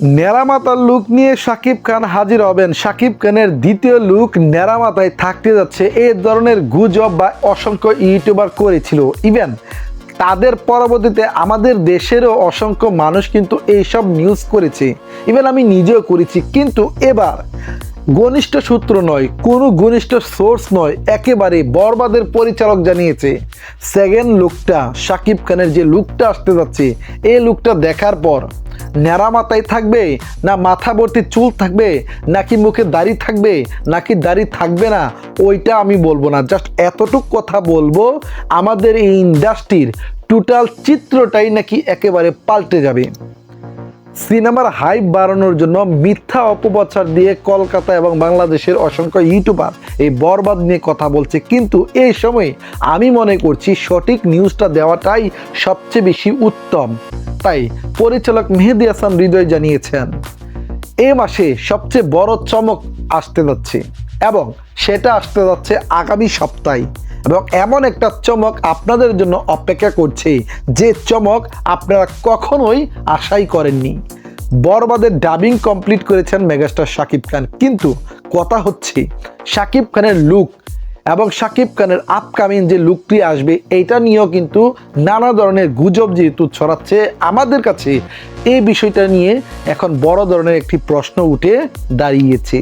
নেরামাতার look নিয়ে শাকিব খান হাজির হবেন। শাকিব খানের দ্বিতীয় লুক নেরামাতায় থাকতে যাচ্ছে। এ ধরনের গুজব বা অসংখ্য ইউটিউবার করেছিল। ইভেন তাদের পরবর্তীতে আমাদের দেশেরও অসংখ্য মানুষ কিন্তু এইসব নিউজ করেছে। ইভেন আমি নিজেও করেছি। কিন্তু এবার ঘনিষ্ঠ সূত্র নয়, কোনো ঘনিষ্ঠ সোর্স নয়, একেবারে বরবাদের পরিচালক জানিয়েছে। সেকেন্ড লুকটা শাকিব খানের যে লুকটা আসতে যাচ্ছে এই লুকটা দেখার পর ন্যাড়া মাথায় থাকবে, না মাথা ভর্তি চুল থাকবে, নাকি মুখে দাড়ি থাকবে, নাকি দাড়ি থাকবে না, ওইটা আমি বলব না। জাস্ট এতটুক কথা বলব, আমাদের এই ইন্ডাস্ট্রির টোটাল চিত্রটাই নাকি একেবারে পাল্টে যাবে। সিনেমার হাইপ বাড়ানোর জন্য মিথ্যা অপপ্রচার দিয়ে কলকাতা এবং বাংলাদেশের অসংখ্য ইউটিউবার এই বরবাদ নিয়ে কথা বলছে। কিন্তু এই সময় আমি মনে করছি সঠিক নিউজটা দেওয়াটাই সবচেয়ে বেশি উত্তম। তাই পরিচালক মেহেদি হাসান হৃদয় জানিয়েছেন, এ মাসে সবচেয়ে বড় চমক আসতে যাচ্ছে এবং সেটা আসতে যাচ্ছে আগামী সপ্তাহে এবং এমন একটা চমক আপনাদের জন্য অপেক্ষা করছে যে চমক আপনারা কখনোই আশাই করেননি। বরবাদের ডাবিং কমপ্লিট করেছেন মেগাস্টার শাকিব খান। কিন্তু কথা হচ্ছে, শাকিব খানের লুক এবং শাকিব খানের আপকামিং যে লুকটি আসবে, এইটা নিয়েও কিন্তু নানা ধরনের গুজব যেহেতু ছড়াচ্ছে আমাদের কাছে এই বিষয়টা নিয়ে এখন বড় ধরনের একটি প্রশ্ন উঠে দাঁড়িয়েছে।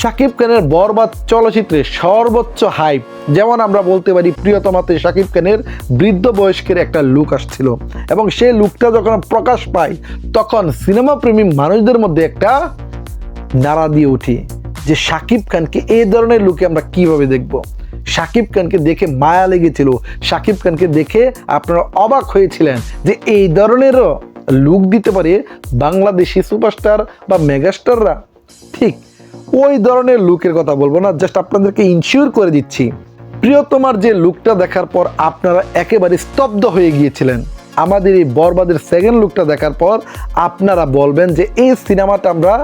শাকিব খানের বরবাদ চলচ্চিত্রে সর্বোচ্চ হাইপ যেমন আমরা বলতে পারি প্রিয়তমাতে শাকিব খানের বৃদ্ধ বয়স্কের একটা লুক আসছিল। এবং সেই লুকটা যখন প্রকাশ পায়, তখন সিনেমা প্রেমী মানুষদের মধ্যে একটা নাড়া দিয়ে উঠি। যে শাকিব খানকে এই ধরনের লুকে আমরা কীভাবে দেখব? শাকিব খানকে দেখে মায়া লেগেছিল। শাকিব খানকে দেখে আপনারা অবাক হয়েছিলেন যে এই ধরনেরও লুক দিতে পারে বাংলাদেশি সুপারস্টার বা মেগাস্টাররা ঠিক ওই ধরনের লুকের কথা বলব না জাস্ট আপনাদেরকে ইনশিওর করে দিচ্ছি। প্রিয়তমার যে লুকটা দেখার পর আপনারা একেবারে স্তব্ধ হয়ে গিয়েছিলেন। আমাদের এই বরবাদের সেকেন্ড লুকটা দেখার পর আপনারা বলবেন যে এই সিনেমাটা আমরা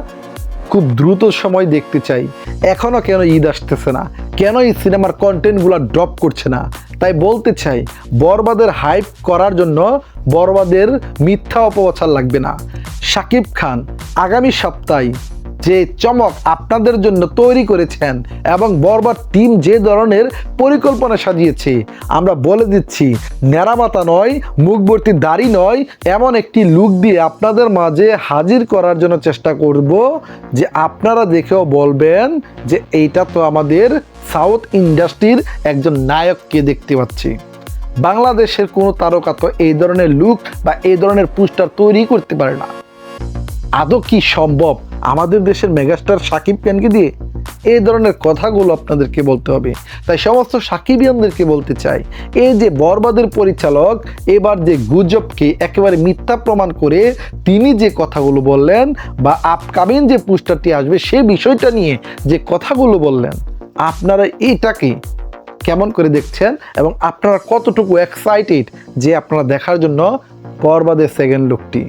খুব দ্রুত সময় দেখতে চাই। এখনও কেন ঈদ আসতেছে না? কেন এই সিনেমার কন্টেন্টগুলো ড্রপ করছে না? তাই বলতে চাই, বরবাদের হাইপ করার জন্য বরবাদের মিথ্যা অপপ্রচার লাগবে না। শাকিব খান, আগামী সপ্তাহে যে চমক আপনাদের জন্য তৈরি করেছেন এবং বরবার টিম যে ধরনের পরিকল্পনা সাজিয়েছে, আমরা বলে দিচ্ছি ন্যাড়ামাতা নয়, মুখবর্তী দাড়ি নয়, এমন একটি লুক দিয়ে আপনাদের মাঝে হাজির করার জন্য চেষ্টা করব যে আপনারা দেখেও বলবেন যে এইটা তো আমাদের সাউথ ইন্ডাস্ট্রির একজন নায়ককে দেখতে পাচ্ছি। বাংলাদেশের কোনো তারকা তো এই ধরনের লুক বা এই ধরনের পোস্টার তৈরি করতে পারে না। আদৌ কি সম্ভব? আমাদের দেশের মেগাস্টার সাকিব খানকে দিয়ে এই ধরনের কথাগুলো আপনাদেরকে বলতে হবে। তাই সমস্ত সাকিবিয়ানদেরকে বলতে চাই, এই যে বরবাদের পরিচালক, এবার যে গুজবকে একেবারে মিথ্যা প্রমাণ করে তিনি যে কথাগুলো বললেন বা আপকামিং যে পোস্টারটি আসবে সে বিষয়টা নিয়ে যে কথাগুলো বললেন, আপনারা এইটাকে কেমন করে দেখছেন এবং আপনারা কতটুকু এক্সাইটেড যে আপনারা দেখার জন্য বরবাদের সেকেন্ড লুকটি